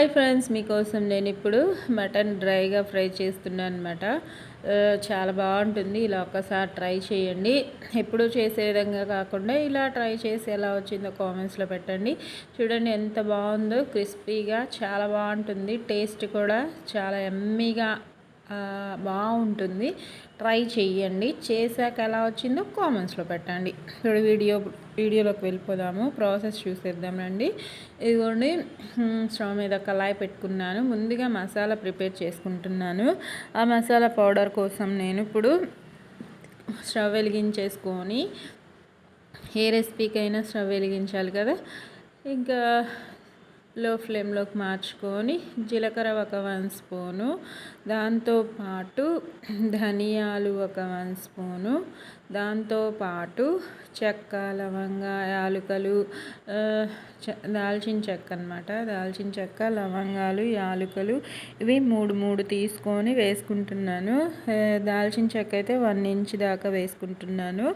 Hi friends మీకోసం నేను ఇప్పుడు మటన్ డ్రైగా ఫ్రై చేస్తున్నాను అనమాట చాలా బాగుంటుంది. ఇలా ఒక్కసారి ట్రై చేయండి. ఎప్పుడు చేసే విధంగా కాకుండా ఇలా ట్రై చేసి ఎలా వచ్చిందో కామెంట్స్లో పెట్టండి. చూడండి ఎంత బాగుందో క్రిస్పీగా చాలా బాగుంటుంది. టేస్ట్ కూడా చాలా ఎమ్మీగా బాగుంటుంది. ట్రై చేయండి చేశాక ఎలా వచ్చిందో కామెంట్స్లో పెట్టండి. ఇప్పుడు వీడియో వీడియోలోకి వెళ్ళిపోదాము. ప్రాసెస్ చూసేద్దాం రండి. ఇదిగోండి స్టవ్ మీద కళాయి పెట్టుకున్నాను. ముందుగా మసాలా ప్రిపేర్ చేసుకుంటున్నాను. ఆ మసాలా పౌడర్ కోసం నేను ఇప్పుడు స్టవ్ వెలిగించేసుకొని ఏ రెసిపీకైనా స్టవ్ వెలిగించాలి కదా. ఇంకా లో ఫ్లేమ్లోకి మార్చుకొని జీలకర్ర ఒక వన్ స్పూను దాంతోపాటు ధనియాలు ఒక వన్ స్పూను దాంతోపాటు చెక్క లవంగ యాలుకలు దాల్చిన చెక్క అనమాట దాల్చిన చెక్క లవంగాలు యాలుకలు ఇవి మూడు మూడు తీసుకొని వేసుకుంటున్నాను. దాల్చిన చెక్క అయితే వన్ ఇంచ్ దాకా వేసుకుంటున్నాను.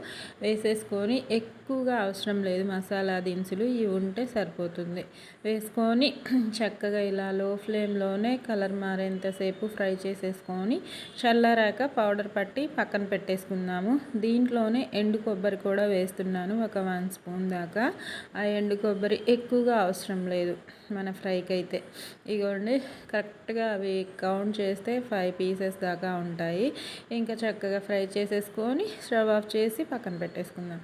వేసేసుకొని ఎక్కువగా అవసరం లేదు. మసాలా దినుసులు ఇవి ఉంటే సరిపోతుంది. వేసుకొని చక్కగా ఇలా లో ఫ్లేమ్లోనే కలర్ మారేంతసేపు ఫ్రై చేసేసుకొని చల్లారాక పౌడర్ పట్టి పక్కన పెట్టేసుకుందాము. దీంట్లోనే ఎండు కొబ్బరి కూడా వేస్తున్నాను. ఒక వన్ స్పూన్ దాకా. ఆ ఎండు కొబ్బరి ఎక్కువగా అవసరం లేదు మన ఫ్రైకి అయితే ఇగోండి కరెక్ట్గా అవి కౌంట్ చేస్తే ఫైవ్ పీసెస్ దాకా ఉంటాయి. ఇంకా చక్కగా ఫ్రై చేసేసుకొని స్టవ్ ఆఫ్ చేసి పక్కన పెట్టేసుకుందాం.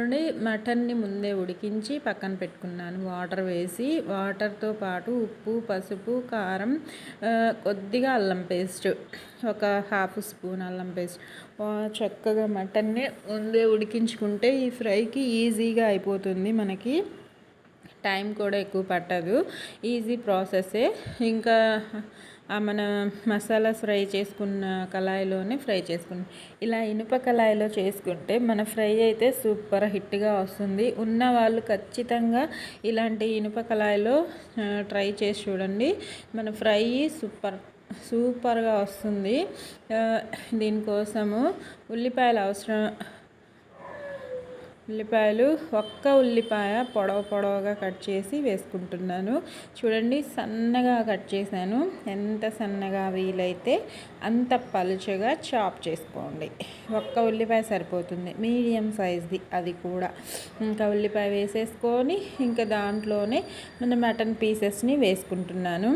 నుండి మటన్ని ముందే ఉడికించి పక్కన పెట్టుకున్నాను. వాటర్ వేసి వాటర్తో పాటు ఉప్పు పసుపు కారం కొద్దిగా అల్లం పేస్ట్ ఒక హాఫ్ స్పూన్ అల్లం పేస్ట్. చక్కగా మటన్ని ముందే ఉడికించుకుంటే ఈ ఫ్రైకి ఈజీగా అయిపోతుంది మనకి. టైం కూడా ఎక్కువ పట్టదు. ఈజీ ప్రాసెసే ఇంకా మన మసాలా ఫ్రై చేసుకున్న కళాయిలోనే ఫ్రై చేసుకున్నాం. ఇలా ఇనుప కళాయిలో చేసుకుంటే మన ఫ్రై అయితే సూపర్ హిట్గా వస్తుంది. ఉన్న వాళ్ళు ఖచ్చితంగా ఇలాంటి ఇనుప కళాయిలో ట్రై చేసి చూడండి. మన ఫ్రై సూపర్ సూపర్గా వస్తుంది. దీనికోసము ఉల్లిపాయలు అవసరం ఉల్లిపాయలు ఒక్క ఉల్లిపాయ పొడవ పొడవగా కట్ చేసి వేసుకుంటున్నాను. చూడండి సన్నగా కట్ చేశాను. ఎంత సన్నగా వీలైతే అంత పలుచగా చాప్ చేసుకోండి. ఒక్క ఉల్లిపాయ సరిపోతుంది. మీడియం సైజ్ది అది కూడా. ఇంకా ఉల్లిపాయ వేసేసుకొని ఇంకా దాంట్లోనే మన మటన్ పీసెస్ని వేసుకుంటున్నాను.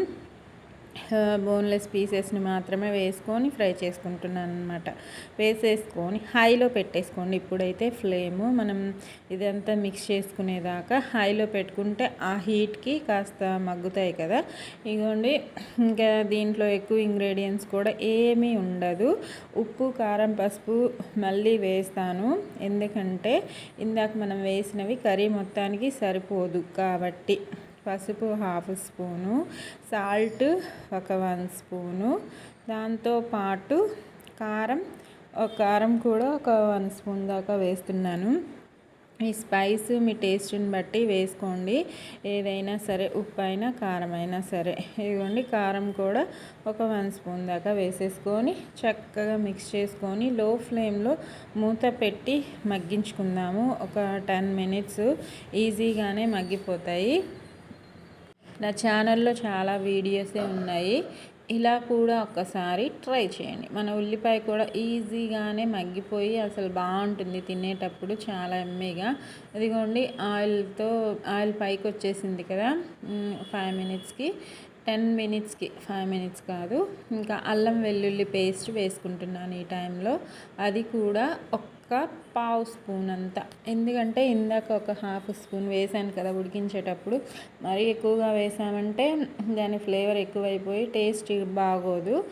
బోన్లెస్ పీసెస్ని మాత్రమే వేసుకొని ఫ్రై చేసుకుంటున్నాను అనమాట వేసేసుకొని హైలో పెట్టేసుకోండి. ఇప్పుడైతే ఫ్లేము మనం ఇదంతా మిక్స్ చేసుకునేదాకా హైలో పెట్టుకుంటే ఆ హీట్కి కాస్త మగ్గుతాయి కదా. ఇగోండి ఇంకా దీంట్లో ఎక్కువ ఇంగ్రీడియంట్స్ కూడా ఏమీ ఉండదు. ఉప్పు కారం పసుపు మళ్ళీ వేస్తాను. ఎందుకంటే ఇందాక మనం వేసినవి కర్రీ మొత్తానికి సరిపోదు కాబట్టి. పసుపు హాఫ్ స్పూను సాల్ట్ ఒక వన్ స్పూను. దాంతోపాటు కారం కారం కూడా ఒక వన్ స్పూన్ దాకా వేస్తున్నాను. ఈ స్పైస్ మీ టేస్ట్ని బట్టి వేసుకోండి. ఏదైనా సరే ఉప్పు అయినా కారం అయినా సరే. ఇదిగోండి కారం కూడా ఒక వన్ స్పూన్ దాకా వేసేసుకొని చక్కగా మిక్స్ చేసుకొని లో ఫ్లేమ్లో మూత పెట్టి మగ్గించుకుందాము. ఒక టెన్ మినిట్స్ ఈజీగానే మగ్గిపోతాయి. నా ఛానల్లో చాలా వీడియోసే ఉన్నాయి. ఇలా కూడా ఒక్కసారి ట్రై చేయండి. మన ఉల్లిపాయ కూడా ఈజీగానే మగ్గిపోయి అసలు బాగుంటుంది తినేటప్పుడు చాలా ఎమ్మీగా. ఇదిగోండి ఆయిల్తో ఆయిల్ పైకి వచ్చేసింది కదా. ఫైవ్ మినిట్స్కి టెన్ మినిట్స్కి ఫైవ్ మినిట్స్ కాదు. ఇంకా అల్లం వెల్లుల్లి పేస్ట్ వేసుకుంటున్నాను ఈ టైంలో అది కూడా ఒక్క పావు స్పూన్ అంతా. ఎందుకంటే ఇందాక ఒక హాఫ్ స్పూన్ వేసాను కదా ఉడికించేటప్పుడు. మరీ ఎక్కువగా వేసామంటే దాని ఫ్లేవర్ ఎక్కువైపోయి టేస్ట్ బాగోదు.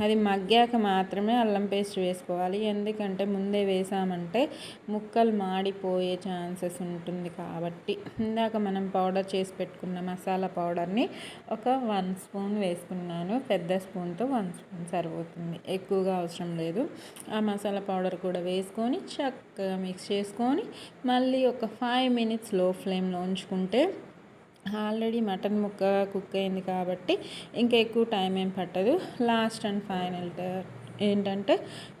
అది మగ్గాక మాత్రమే అల్లం పేస్ట్ వేసుకోవాలి. ఎందుకంటే ముందే వేసామంటే ముక్కలు మాడిపోయే ఛాన్సెస్ ఉంటుంది కాబట్టి. ఇందాక మనం పౌడర్ చేసి పెట్టుకున్న మసాలా పౌడర్ని ఒక వన్ స్పూన్ వేసుకున్నాను. పెద్ద స్పూన్తో వన్ స్పూన్ సరిపోతుంది. ఎక్కువగా అవసరం లేదు. ఆ మసాలా పౌడర్ కూడా వేసుకొని చక్కగా మిక్స్ చేసుకొని మళ్ళీ ఒక ఫైవ్ మినిట్స్లో ఫ్లేమ్లో ఉంచుకుంటే ఆల్రెడీ మటన్ ముక్క కుక్ అయింది కాబట్టి ఇంకా ఎక్కువ టైం ఏం పట్టదు. లాస్ట్ అండ్ ఫైనల్ ఏంటంటే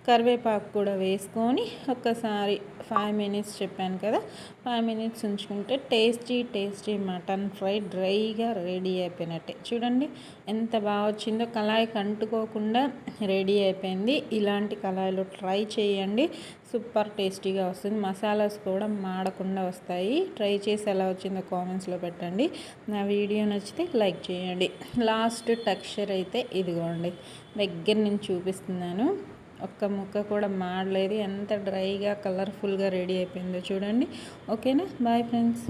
కరివేపాకు కూడా వేసుకొని ఒక్కసారి ఫైవ్ మినిట్స్ చెప్పాను కదా ఫైవ్ మినిట్స్ ఉంచుకుంటే టేస్టీ టేస్టీ మటన్ ఫ్రై డ్రైగా రెడీ అయిపోయినట్టే. చూడండి ఎంత బాగా వచ్చిందో కళాయికి అంటుకోకుండా రెడీ అయిపోయింది. ఇలాంటి కళాయిలో ట్రై చేయండి. సూపర్ టేస్టీగా వస్తుంది. మసాలాస్ కూడా మాడకుండా వస్తాయి. ట్రై చేసి ఎలా వచ్చిందో కామెంట్స్లో పెట్టండి. నా వీడియో నచ్చితే లైక్ చేయండి. లాస్ట్ టెక్స్చర్ అయితే ఇదిగోండి. దగ్గర నుంచి చూపిస్తున్నాను. ఒక్క ముక్క కూడా మాడలేదు. ఎంత డ్రైగా కలర్ఫుల్గా రెడీ అయిపోయిందో చూడండి. ఓకేనా? Bye friends.